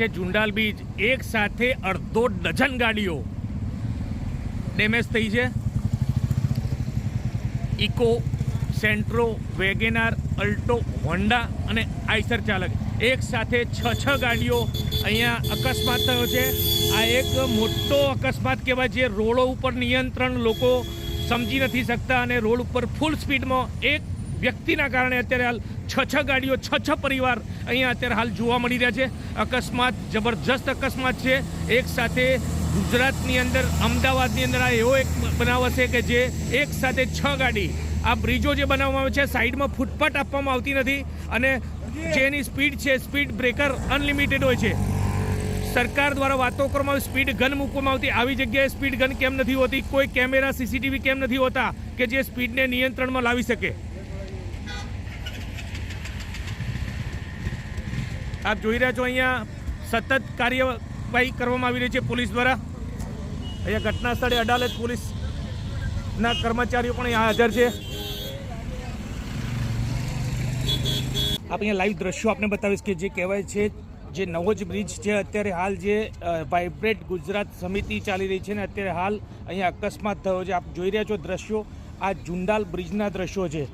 છે જુંડાલ બીચ. એક સાથે અડધો ડઝન ગાડીઓ. ડેમેજ થઈ છે. Eco, Santro, WagonR, Alto, Honda અને આઈસર ચાલક. એક સાથે છ છ ગાડીઓ અહીંયા અકસ્માત થયો છે. આ એક મોટો અકસ્માત કહેવાય છે. રોડો ઉપર નિયંત્રણ લોકો સમજી નથી શકતા અને રોડ ઉપર ફૂલ સ્પીડમાં એક વ્યક્તિના કારણે અત્યારે હાલ છ છ ગાડીઓ, છ છ પરિવાર અહીંયા અત્યારે હાલ જોવા મળી રહ્યા છે. અકસ્માત, જબરજસ્ત અકસ્માત છે. એક સાથે ગુજરાતની અંદર, અમદાવાદની અંદર આ એવો એક બનાવ હશે કે જે એક સાથે છ ગાડી આ બ્રિજો જે બનાવવામાં આવે છે, સાઈડમાં ફૂટપાથ આપવામાં આવતી નથી અને જેની સ્પીડ છે, સ્પીડ બ્રેકર અનલિમિટેડ હોય છે. સરકાર દ્વારા વાતો કરવામાં આવી, સ્પીડ ગન મૂકવામાં આવતી. આવી જગ્યાએ સ્પીડ ગન કેમ નથી હોતી? કોઈ કેમેરા, સીસીટીવી કેમ નથી હોતા કે જે સ્પીડને નિયંત્રણમાં લાવી શકે? આપ જોઈ રહ્યા છો અહીંયા સતત કાર્યવાહી કરવામાં આવી રહી છે પોલીસ દ્વારા. અહીંયા ઘટના સ્થળે અડાલત પોલીસના કર્મચારીઓ પણ અહીંયા હાજર છે. આપ અહીંયા લાઈવ દ્રશ્યો આપને બતાવીશ કે જે કહેવાય છે જે નવો જ બ્રિજ છે, અત્યારે હાલ જે વાઇબ્રેટ ગુજરાત સમિતિ ચાલી રહી છે ને અત્યારે હાલ અહીંયા અકસ્માત થયો છે. આપ જોઈ રહ્યા છો દ્રશ્યો. આ જુંડાલ બ્રિજના દ્રશ્યો છે.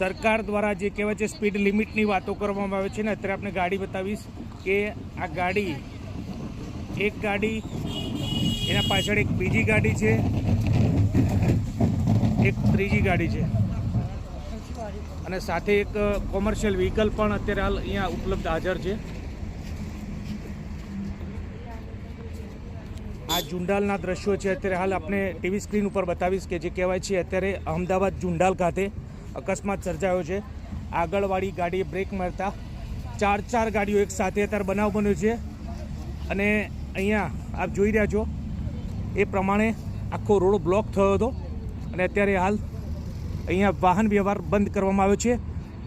સરકાર દ્વારા જે કહેવાય છે સ્પીડ લિમિટની વાતો કરવામાં આવે છે ને, અત્યારે આપણે ગાડી બતાવીશ કે આ ગાડી, એક ગાડી, એના પાછળ એક બીજી ગાડી છે, એક ત્રીજી ગાડી છે. અને સાથે એક કોમર્શિયલ વ્હીકલ પણ અત્યારે હાલ અહીંયા ઉપલબ્ધ હાજર છે. આ જુંડાલના દ્રશ્યો છે, અત્યારે હાલ આપણે ટીવી સ્ક્રીન ઉપર બતાવીશ કે જે કહેવાય છે, અત્યારે અમદાવાદ જુંડાલ ખાતે અકસ્માત સર્જાયો છે. આગળવાળી ગાડીએ બ્રેક મારતા ચાર ચાર ગાડીઓ એક સાથે અત્યારે બનાવ બન્યો છે. અને અહીંયા આપ જોઈ રહ્યા છો, એ પ્રમાણે આખો રોડ બ્લોક થયો હતો. અને અત્યારે હાલ અહીંયા વાહન વ્યવહાર બંધ કરવામાં આવ્યો છે.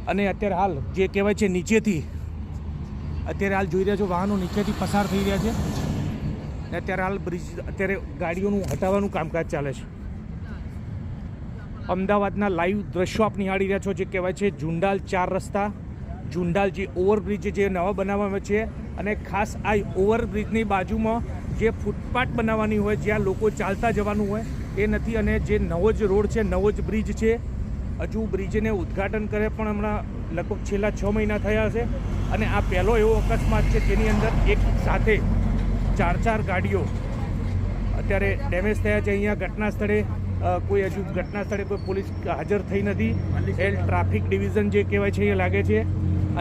અને અત્યારે હાલ જે કહેવાય છે નીચેથી, અત્યારે હાલ જોઈ રહ્યા છો વાહનો નીચેથી પસાર થઈ રહ્યા છે. અને અત્યારે હાલ બ્રિજ, અત્યારે ગાડીઓનું હટાવવાનું કામકાજ ચાલે છે. અમદાવાદના લાઈવ દ્રશ્યો આપ નિહાળી રહ્યા છો, જે કહેવાય છે જુંડાલ ચાર રસ્તા. જુંડાલ જે ઓવરબ્રિજ જે નવા બનાવવામાં છે અને ખાસ આ ઓવરબ્રિજની બાજુમાં જે ફૂટપાથ બનાવવાની હોય, જ્યાં લોકો ચાલતા જવાનું હોય, એ નથી અને જે નવો જ રોડ છે, નવો જ બ્રિજ છે, હજુ બ્રિજને ઉદ્ઘાટન કરે પણ હમણાં લગભગ છેલ્લા છ મહિના થયા હશે અને આ પહેલો એવો અકસ્માત છે, જેની અંદર એક સાથે ચાર ચાર ગાડીઓ અત્યારે ડેમેજ થયા છે. અહીંયા ઘટના સ્થળે કોઈ હજુ ઘટના સ્થળે કોઈ પોલીસ હાજર થઈ નથી. એલ ટ્રાફિક ડિવિઝન જે કહેવાય છે એ લાગે છે.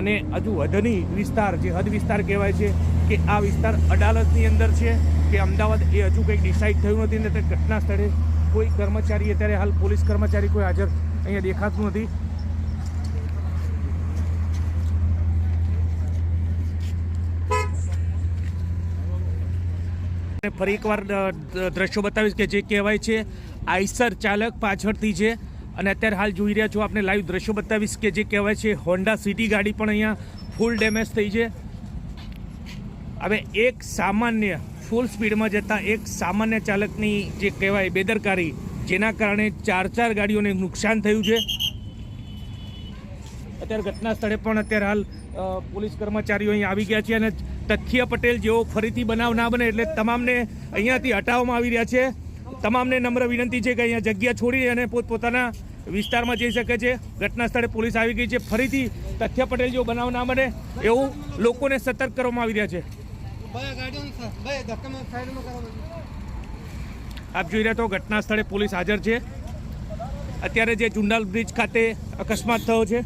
અને હજુ હદની વિસ્તાર, જે હદ વિસ્તાર કહેવાય છે કે આ વિસ્તાર અડાલતની અંદર છે કે અમદાવાદ એ હજુ કંઈક ડિસાઇડ થયું નથી ને તે ઘટના સ્થળે કોઈ કર્મચારી અત્યારે હાલ પોલીસ કર્મચારી કોઈ હાજર અહીંયા દેખાતું નથી. ફરી એકવાર દ્રશ્યો બતાવીશ કે જે કહેવાય છે આઈસર ચાલક પાછળથી છે. અને અત્યારે હાલ જોઈ રહ્યા છો આપણે લાઈવ દ્રશ્યો બતાવીશ કે જે કહેવાય છે હોન્ડા સિટી ગાડી પણ અહીંયા ફૂલ ડેમેજ થઈ છે. હવે એક સામાન્ય ફૂલ સ્પીડમાં જતા એક સામાન્ય ચાલકની જે કહેવાય બેદરકારી, જેના કારણે ચાર ચાર ગાડીઓને નુકસાન થયું છે. અત્યારે ઘટના સ્થળે પણ અત્યારે હાલ પોલીસ કર્મચારીઓ અહીં આવી ગયા છે અને તથ્ય પટેલ જેવો ફરીથી બનાવ ના બને એટલે તમામને અહીંયાથી હટાવવામાં આવી રહ્યા છે. તમામને નમ્ર વિનંતી છે કે અહીંયા જગ્યા છોડી અને પોતપોતાના વિસ્તારમાં જઈ શકે છે. ઘટના સ્થળે પોલીસ આવી ગઈ છે. ફરીથી તથ્ય પટેલ જેવો બનાવ ના બને એવું લોકોને સતર્ક કરવામાં આવી રહ્યા છે. આપ જોઈ રહ્યા તો ઘટના સ્થળે પોલીસ હાજર છે. અત્યારે જે જુંડાલ બ્રિજ ખાતે અકસ્માત થયો છે.